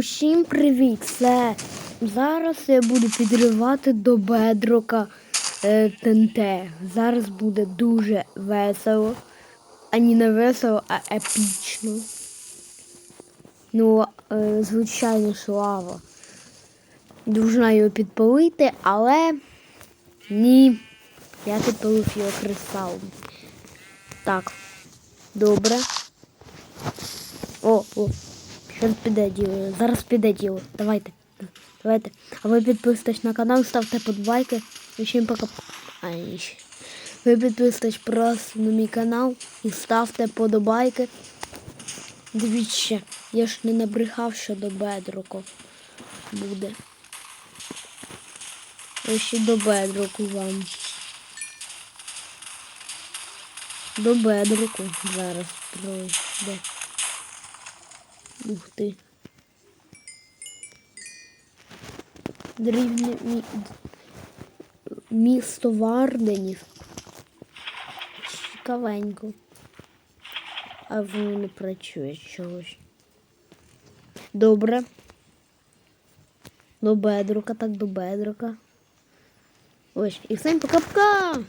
Усім привіт! Це зараз я буду підривати до бедрока е, ТНТ. Зараз буде дуже весело. А не не весело, а епічно. Ну, е, звичайно, ж лава. Должна його підпалити, але ні. Я підпалив його кристалом. Так, добре. О, о. Зараз піде діло. Зараз піде. Давайте. Давайте. А ви підписуйтесь на канал, ставте подбайки. І всім пока. А, ще. Ви підписуйтесь просто на мій канал і ставте подобайки. Дивіться, я ж не набрехав, що до бедроку буде. Ось ще до бедроку вам. До бедроку зараз пройде. Ух ти. Дрібне мі... місто Варденів. Цікавенько. А воно не працює чогось. Добре. До бедрука, так до бедрука. Ось, і всім пока-пока!